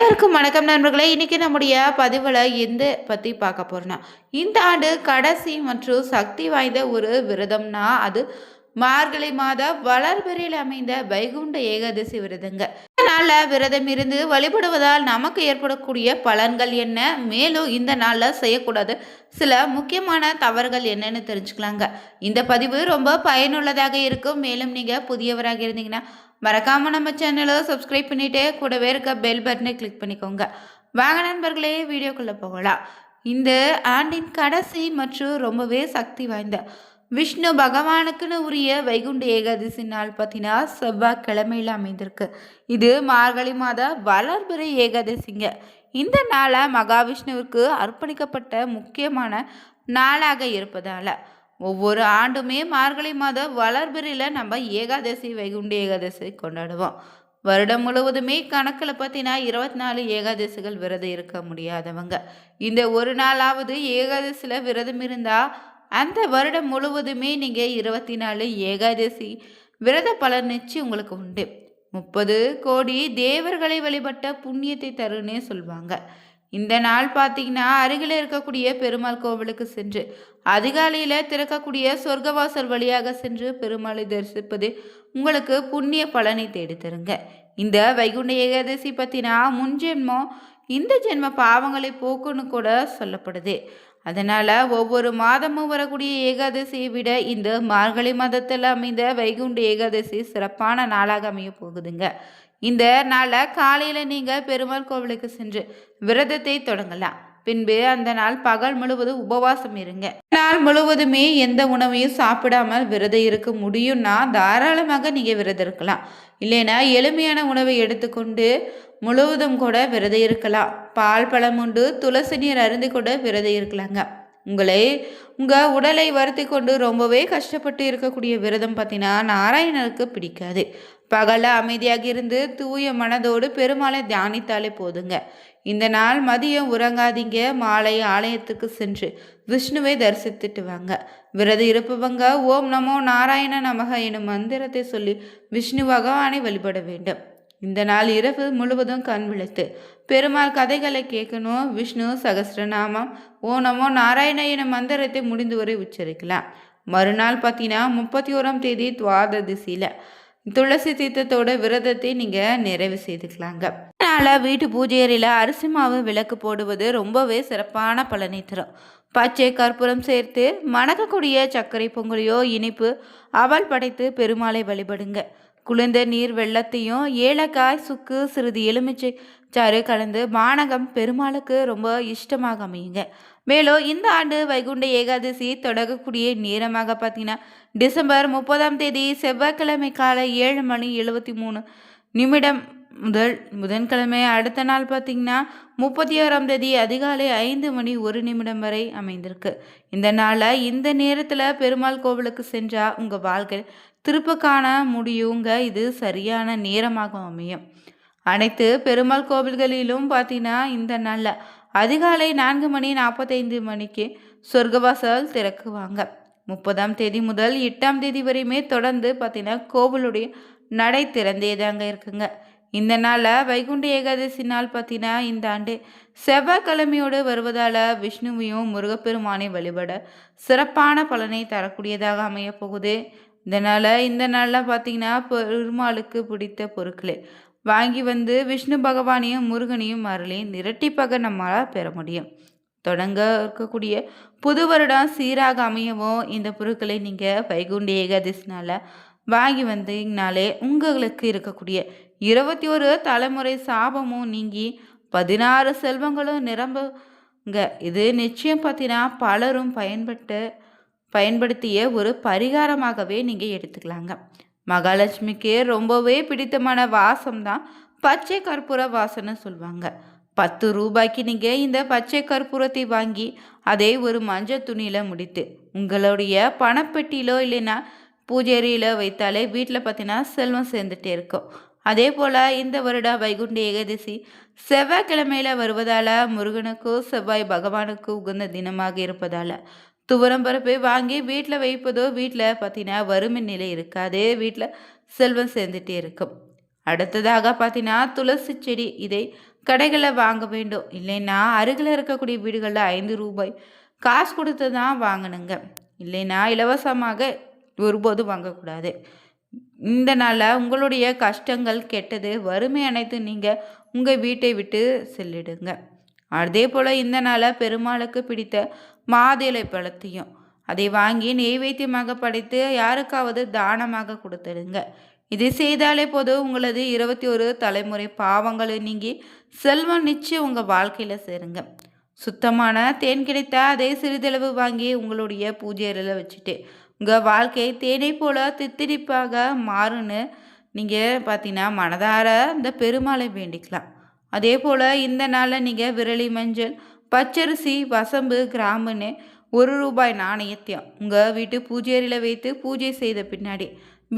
எல்லாருக்கும் வணக்கம் நண்பர்களே. இன்றைக்கி நம்முடைய பதிவில் எந்த பற்றி பார்க்க போகிறோன்னா இந்த ஆண்டு கடைசி மற்றும் சக்தி வாய்ந்த ஒரு விரதம்னா அது மார்கழி மாத வளர்பிறையில் அமைந்த வைகுண்ட ஏகாதசி விரதங்க. இந்த நாளில் விரதம் இருந்து வழிபடுவதால் நமக்கு ஏற்படக்கூடிய பலன்கள் என்ன? மேலும் இந்த நாளில் செய்யக்கூடாது சில முக்கியமான தவறுகள் என்னன்னு தெரிஞ்சுக்கலாங்க. இந்த பதிவு ரொம்ப பயனுள்ளதாக இருக்கும். மேலும் நீங்கள் புதியவராக இருந்தீங்கன்னா மறக்காமல் நம்ம சேனலை சப்ஸ்கிரைப் பண்ணிவிட்டு கூடவே இருக்க பெல் பட்டனை கிளிக் பண்ணிக்கோங்க. வாங்க நண்பர்களே வீடியோக்குள்ளே போகலாம். இந்த ஆண்டின் கடைசி மற்றும் ரொம்பவே சக்தி வாய்ந்த விஷ்ணு பகவானுக்குன்னு உரிய வைகுண்ட ஏகாதசி நாள் பார்த்தீங்கன்னா செவ்வாய்க்கிழமையில் அமைந்திருக்கு. இது மார்கழி மாத வளர்பிறை ஏகாதசிங்க. இந்த நாளை மகாவிஷ்ணுவிற்கு அர்ப்பணிக்கப்பட்ட முக்கியமான நாளாக இருப்பதால் ஒவ்வொரு ஆண்டுமே மார்கழி மாத வளர்பிறையில் நம்ம ஏகாதசி வைகுண்ட ஏகாதசி கொண்டாடுவோம். வருடம் முழுவதுமே கணக்கில் பார்த்தீங்கன்னா இருபத்தி நாலு ஏகாதசிகள் விரதம் இருக்க முடியாதவங்க. இந்த ஒரு நாளாவது ஏகாதசியில் விரதம் இருந்தால் அந்த வருடம் முழுவதுமே நீங்கள் இருபத்தி நாலு ஏகாதசி விரத பலன் நிச்சு உங்களுக்கு உண்டு. முப்பது கோடி தேவர்களை வழிபட்ட புண்ணியத்தை தருன்னே சொல்லுவாங்க இந்த நாள் பார்த்தீங்கன்னா அருகில் இருக்கக்கூடிய பெருமாள் கோவிலுக்கு சென்று அதிகாலையில் திறக்கக்கூடிய சொர்க்கவாசல் வழியாக சென்று பெருமாளை தரிசிப்பது உங்களுக்கு புண்ணிய பலனை தேடி தருங்க இந்த வைகுண்ட ஏகாதசி பற்றினா முன்ஜென்மம் இந்த ஜென்ம பாவங்களை போக்குன்னு கூட சொல்லப்படுது. அதனால் ஒவ்வொரு மாதமும் வரக்கூடிய ஏகாதசியை விட இந்த மார்கழி மாதத்தில் அமைந்த வைகுண்ட ஏகாதசி சிறப்பான நாளாக அமைய போகுதுங்க. இந்த நாளை காலையில் நீங்கள் பெருமாள் கோவிலுக்கு சென்று விரதத்தை தொடங்கலாம். பின்பு அந்த நாள் பகல் முழுவதும் உபவாசம் இருங்க. நாள் முழுவதுமே எந்த உணவையும் சாப்பிடாமல் விரதம் இருக்க முடியும்னா தாராளமாக நீங்கள் விரதம் இருக்கலாம். இல்லைன்னா எளிமையான உணவை எடுத்துக்கொண்டு முழுவதும் கூட விரதம் இருக்கலாம். பால் பழம் உண்டு துளசி நீர் அருந்து கூட விரதம் இருக்கலாங்க. உங்களை உங்கள் உடலை வருத்தி கொண்டு ரொம்பவே கஷ்டப்பட்டு இருக்கக்கூடிய விரதம் பார்த்தீங்கன்னா நாராயணருக்கு பிடிக்காது. பகல அமைதியாக இருந்து தூய மனதோடு பெருமாளை தியானித்தாலே போதுங்க. இந்த நாள் மதியம் உறங்காதீங்க. மாலை ஆலயத்துக்கு சென்று விஷ்ணுவை தரிசித்துட்டு வாங்க. விரதம் இருப்பவங்க ஓம் நமோ நாராயண நமக எனும் மந்திரத்தை சொல்லி விஷ்ணு பகவானை வழிபட வேண்டும். இந்த நாள் இரவு முழுவதும் கண் விழித்து பெருமாள் கதைகளை கேட்கணும். விஷ்ணு சகசிரநாமம் ஓ நமோ நாராயண எனும் மந்திரத்தை முடிந்து வரை உச்சரிக்கலாம். மறுநாள் பார்த்தீங்கன்னா முப்பத்தி ஓராம் தேதி துவாததிசியில் துளசி தீர்த்தத்தோட விரதத்தை நீங்கள் நிறைவு செய்துக்கலாங்க. அதனால் வீட்டு பூஜையறையில் அரிசி மாவு விளக்கு போடுவது ரொம்பவே சிறப்பான பலனை தரும். பச்சை கற்பூரம் சேர்த்து மணக்கக்கூடிய சர்க்கரை பொங்கலையோ இனிப்பு அவல் படைத்து பெருமாளை வழிபடுங்க. குளிர்ந்த நீர் வெள்ளத்தையும் ஏலக்காய் சுக்கு சிறிது எலுமிச்சை சாறு கலந்து பானகம் பெருமாளுக்கு ரொம்ப இஷ்டமாக அமையுங்க. மேலும் இந்த ஆண்டு வைகுண்ட ஏகாதசி தொடங்கக்கூடிய நேரமாக பார்த்தீங்கன்னா டிசம்பர் முப்பதாம் தேதி செவ்வாய்க்கிழமை காலை ஏழு மணி எழுபத்தி மூணு நிமிடம் முதல் புதன்கிழமை அடுத்த நாள் பார்த்திங்கன்னா முப்பத்தி ஆறாம் தேதி அதிகாலை ஐந்து மணி ஒரு நிமிடம் வரை அமைந்திருக்கு. இந்த நாளில் இந்த நேரத்தில் பெருமாள் கோவிலுக்கு சென்றால் உங்கள் வாழ்க்கை திருப்ப காண முடியுங்க. இது சரியான நேரமாக அமையும். அனைத்து பெருமாள் கோவில்களிலும் பார்த்தீங்கன்னா இந்த நாளில் அதிகாலை நான்கு மணி நாற்பத்தைந்து மணிக்கு சொர்க்கவாசல் திறக்குவாங்க. முப்பதாம் தேதி முதல் எட்டாம் தேதி வரையுமே தொடர்ந்து பார்த்தீங்கன்னா கோவிலுடைய நடை திறந்தே தாங்க இருக்குங்க. இந்த நாளில் வைகுண்ட ஏகாதசி நாள் பார்த்தீங்கன்னா இந்த ஆண்டு செவ்வாய்க்கிழமையோடு வருவதால் விஷ்ணுவையும் முருகப்பெருமானை வழிபட சிறப்பான பலனை தரக்கூடியதாக அமையப்போகுது இதனால் இந்த நாளில் பார்த்தீங்கன்னா பெருமாளுக்கு பிடித்த பொருட்களே. வாங்கி வந்து விஷ்ணு பகவானையும் முருகனையும் அருளையும் நிரட்டிப்பாக நம்மளால் பெற முடியும். தொடங்க இருக்கக்கூடிய புது வருடம் சீராக அமையவும் இந்த பொருட்களை நீங்கள் வைகுண்ட ஏகாதசினால் வாங்கி வந்தீங்கனாலே உங்களுக்கு இருக்கக்கூடிய இருபத்தி ஒரு தலைமுறை சாபமும் நீங்கி பதினாறு செல்வங்களும் நிரம்புங்க. இது நிச்சயம் பார்த்தீங்கன்னா பலரும் பயன்பட்டு பயன்படுத்திய ஒரு பரிகாரமாகவே நீங்கள் எடுத்துக்கலாங்க. மகாலட்சுமிக்கு ரொம்பவே பிடித்தமான வாசம் தான் பச்சை கற்பூர வாசனை சொல்லுவாங்க பத்து ரூபாய்க்கு நீங்கள் இந்த பச்சை கற்பூரத்தை வாங்கி அதை ஒரு மஞ்சள் துணியில் முடித்து உங்களுடைய பணப்பெட்டியிலோ இல்லைன்னா பூஜேரியில் வைத்தாலே வீட்டில் பார்த்தீங்கன்னா செல்வம் சேர்ந்துட்டே இருக்கும். அதே போல் இந்த வருட வைகுண்ட ஏகாதசி செவ்வாய்க்கிழமையில் வருவதால் முருகனுக்கும் செவ்வாய் பகவானுக்கும் உகந்த தினமாக இருப்பதால் துவரம் பருப்பை வாங்கி வீட்டில் வைப்பதோ வீட்டில் பார்த்தீங்கன்னா வறுமை நிலை இருக்காது. வீட்டில் செல்வம் சேர்ந்துட்டே இருக்கும். அடுத்ததாக பார்த்தீங்கன்னா துளசி செடி இதை கடைகளில் வாங்க வேண்டும். இல்லைன்னா அருகில் இருக்கக்கூடிய வீடுகளில் ஐந்து ரூபாய் காசு கொடுத்து தான் வாங்கணுங்க. இல்லைன்னா இலவசமாக ஒருபோதும் வாங்கக்கூடாது. இந்த நாளில் உங்களுடைய கஷ்டங்கள் கெட்டது வறுமை அனைத்து நீங்கள் உங்கள் வீட்டை விட்டு செல்லிடுங்க. அதே போல் இந்த நாளில் பெருமாளுக்கு பிடித்த மாதுளை பழத்தையும். அதை வாங்கி நெய்வேத்தியமாக படைத்து யாருக்காவது தானமாக கொடுத்துடுங்க. இதை செய்தாலே போதும் உங்களது இருபத்தி ஒரு தலைமுறை பாவங்களை நீங்கி செல்வம் நிச்சயம் உங்கள் வாழ்க்கையில் சேருங்க. சுத்தமான தேன் கிடைத்தா அதே சிறிதளவு வாங்கி உங்களுடைய பூஜை அறையில் வச்சுட்டு உங்கள் வாழ்க்கை தேனை போல தித்திரிப்பாக மாறுன்னு நீங்கள் பார்த்தீங்கன்னா மனதார இந்த பெருமாளை வேண்டிக்கலாம். அதே போல் இந்த நாளில் நீங்கள் விரலி மஞ்சள் பச்சரிசி வசம்பு கிராம்புன்னு ஒரு ரூபாய் நாணயத்தையும் உங்கள் வீட்டு பூஜையறையில் வைத்து பூஜை செய்த பின்னாடி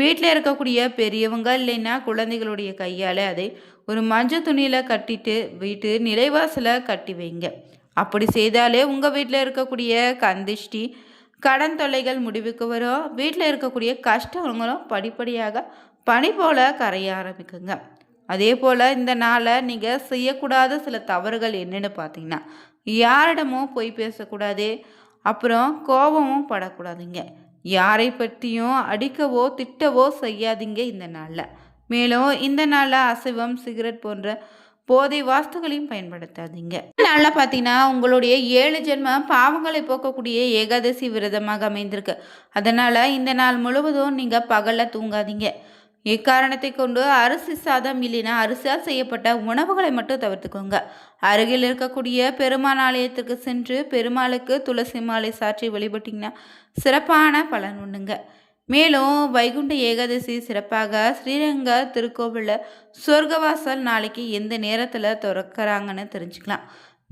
வீட்டில் இருக்கக்கூடிய பெரியவங்க இல்லைன்னா குழந்தைகளுடைய கையால் அதை ஒரு மஞ்சள் துணியில் கட்டிட்டு வீட்டு நிலைவாசலை கட்டி வைங்க. அப்படி செய்தாலே உங்கள் வீட்டில் இருக்கக்கூடிய கந்திஷ்டி கடன் தொல்லைகள் முடிவுக்கு வரும். வீட்டில் இருக்கக்கூடிய கஷ்டங்களும் படிப்படியாக பனி போல் கரைய ஆரம்பிக்குங்க. அதே போல் இந்த நாளை நீங்கள் செய்யக்கூடாத சில தவறுகள் என்னென்னு பார்த்தீங்கன்னா யாரிடமும் பொய் பேசக்கூடாது. அப்புறம் கோபமும் படக்கூடாதுங்க. யாரை பற்றியும் அடிக்கவோ திட்டவோ செய்யாதீங்க இந்த நாளில். மேலும் இந்த நாளில் அசைவம் சிகரெட் போன்ற போதை வாஸ்துகளையும் பயன்படுத்தாதீங்க. நாளில் பார்த்தீங்கன்னா உங்களுடைய ஏழு ஜென்ம பாவங்களை போக்கக்கூடிய ஏகாதசி விரதமாக அமைந்திருக்கு. அதனால் இந்த நாள் முழுவதும் நீங்கள் பகலில் தூங்காதீங்க. இக்காரணத்தை கொண்டு அரிசி சாதம் இல்லைன்னா அரிசியால் செய்யப்பட்ட உணவுகளை மட்டும் தவிர்த்துக்கோங்க. அருகில் இருக்கக்கூடிய பெருமாள் ஆலயத்துக்கு சென்று பெருமாளுக்கு துளசி மாலை சாற்றி வழிபட்டிங்கன்னா சிறப்பான பலன் உண்டுங்க. மேலும் வைகுண்ட ஏகாதசி சிறப்பாக ஸ்ரீரங்க திருக்கோவிலில் சொர்க்கவாசல் நாளைக்கு எந்த நேரத்தில் திறக்கிறாங்கன்னு தெரிஞ்சுக்கலாம்.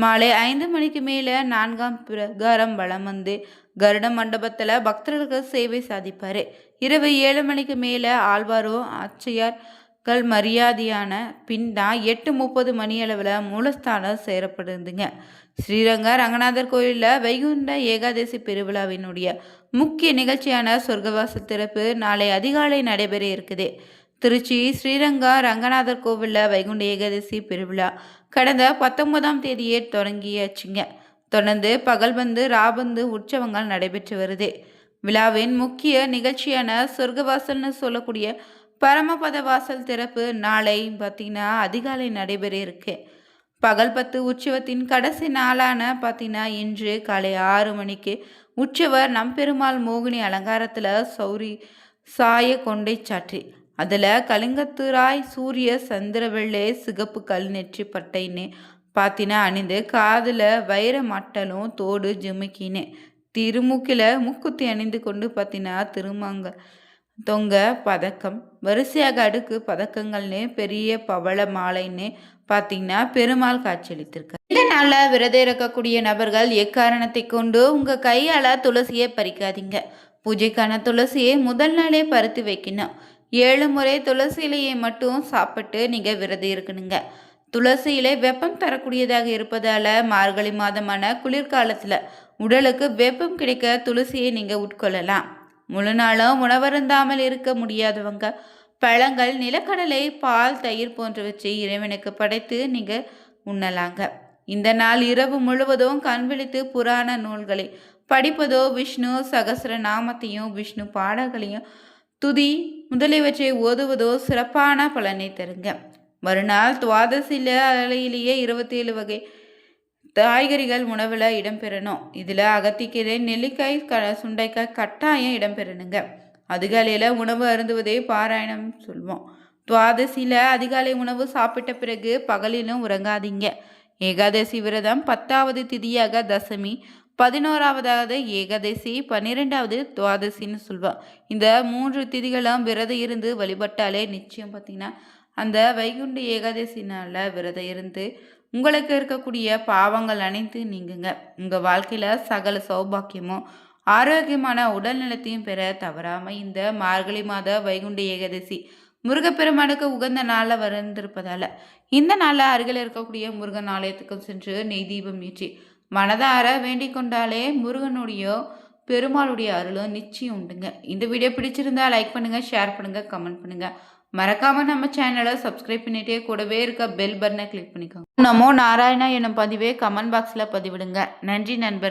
மாலை ஐந்து மணிக்கு மேலே நான்காம் பிரகாரம் வளம் வந்து கருட மண்டபத்தில் பக்தர்களுக்கு சேவை சாதிப்பார். இரவு ஏழு மணிக்கு மேலே ஆழ்வாரும் ஆட்சியார்கள் மரியாதையான பின் தான் எட்டு முப்பது மணியளவில் மூலஸ்தானம் சேரப்படுதுங்க. ஸ்ரீரங்க ரங்கநாதர் கோயிலில் வைகுண்ட ஏகாதசி பெருவிழாவினுடைய முக்கிய நிகழ்ச்சியான சொர்க்கவாசல் திறப்பு நாளை அதிகாலை நடைபெற இருக்குது. திருச்சி ஸ்ரீரங்கா ரங்கநாதர் கோவிலில் வைகுண்ட ஏகாதசி பெருவிழா கடந்த பத்தொன்பதாம் தேதியே தொடங்கியாச்சுங்க. தொடர்ந்து பகல்பந்து ராபந்து உற்சவங்கள் நடைபெற்று வருது. விழாவின் முக்கிய நிகழ்ச்சியான சொர்க்கவாசல்னு சொல்லக்கூடிய பரமபத வாசல் திறப்பு நாளை பார்த்திங்கன்னா அதிகாலை நடைபெற இருக்கு. பகல் பத்து உற்சவத்தின் கடைசி நாளான பார்த்தீங்கன்னா இன்று காலை ஆறு மணிக்கு உற்சவர் நம்பெருமாள் மோகினி அலங்காரத்தில் சௌரி சாய கொண்டை சாற்றி அதில் கலிங்கத்துராய் சூரிய சந்திரவெள்ளே சிகப்பு கல் நெற்றி பட்டைன்னு பார்த்தினா அணிந்து காதில் வைர மட்டலும் தோடு ஜிமிக்கின்னு திருமூக்கில் முக்குத்தி அணிந்து கொண்டு பார்த்தினா திருமங்க தொங்க பதக்கம். வரிசையாக அடுக்கு பதக்கங்கள்னு பெரிய பவள மாலைன்னு பார்த்தீங்கன்னா பெருமாள் காட்சியளித்திருக்க இந்த நாளில் விரதம் இருக்கக்கூடிய நபர்கள் எக்காரணத்தை கொண்டு உங்கள் கையால் துளசியை பறிக்காதீங்க. பூஜைக்கான துளசியை முதல் நாளே பருத்தி வைக்கணும். ஏழு முறை துளசி இலையை மட்டும் சாப்பிட்டு நீங்கள் விரதம் இருக்கணுங்க. துளசி இலை வெப்பம் தரக்கூடியதாக இருப்பதால் மார்கழி மாதமான குளிர்காலத்தில் உடலுக்கு வெப்பம் கிடைக்க துளசியை நீங்கள் உட்கொள்ளலாம். முழு நாளும் உணவருந்தாமல் இருக்க முடியாதவங்க பழங்கள் நிலக்கடலை பால் தயிர் போன்றவற்றை இறைவனுக்கு படைத்து நீங்கள் உண்ணலாங்க. இந்த நாள் இரவு முழுவதும் கண் விழித்து புராண நூல்களை படிப்பதோ விஷ்ணு சகசர நாமத்தையும் விஷ்ணு பாடல்களையும் துதி முதலியவற்றை ஓதுவதோ சிறப்பான பலனை தருங்க. மறுநாள் துவாதசில அலையிலேயே இருபத்தி ஏழு வகை காய்கறிகள் உணவில் இடம்பெறணும். இதில் அகத்திக்கீரை நெல்லிக்காய் க சுண்டைக்காய் கட்டாயம் இடம்பெறணுங்க. அதிகாலையில் உணவு அருந்துவதே பாராயணம் சொல்வோம். துவாதசியில் அதிகாலை உணவு சாப்பிட்ட பிறகு பகலிலும் உறங்காதீங்க. ஏகாதசி விரதம் பத்தாவது திதியாக தசமி பதினோராவதாவது ஏகாதசி பன்னிரெண்டாவது துவாதசின்னு சொல்லுவாள் இந்த மூன்று திதிகளும் விரதம் இருந்து வழிபட்டாலே நிச்சயம் பார்த்திங்கன்னா அந்த வைகுண்ட ஏகாதசி நாளில் விரதம் இருந்து உங்களுக்கு இருக்கக்கூடிய பாவங்கள் அனைத்து நீங்குங்க. உங்கள் வாழ்க்கையில் சகல சௌபாக்கியமும் ஆரோக்கியமான உடல் நலத்தையும் பெற தவறாமல் இந்த மார்கழி மாத வைகுண்ட ஏகாதசி முருகப்பெருமானுக்கு உகந்த நாளில் வந்திருப்பதால் இந்த நாளில் அருகில் இருக்கக்கூடிய முருகன் ஆலயத்துக்கும் சென்று நெய் தீபம் ஏற்றி மனதார வேண்டிக் கொண்டாலே முருகனுடைய பெருமாளுடைய அருளும் நிச்சயம் உண்டுங்க. இந்த வீடியோ பிடிச்சிருந்தா லைக் பண்ணுங்கள் ஷேர் பண்ணுங்கள் கமெண்ட் பண்ணுங்கள் மறக்காம நம்ம சேனலை சப்ஸ்கிரைப் பண்ணிட்டே கூடவே இருக்க பெல் பட்டனை கிளிக் பண்ணிக்கோங்க. நமோ நாராயணா எனும் பதிவே கமெண்ட் பாக்ஸில் பதிவிடுங்க. நன்றி நண்பர்கள்.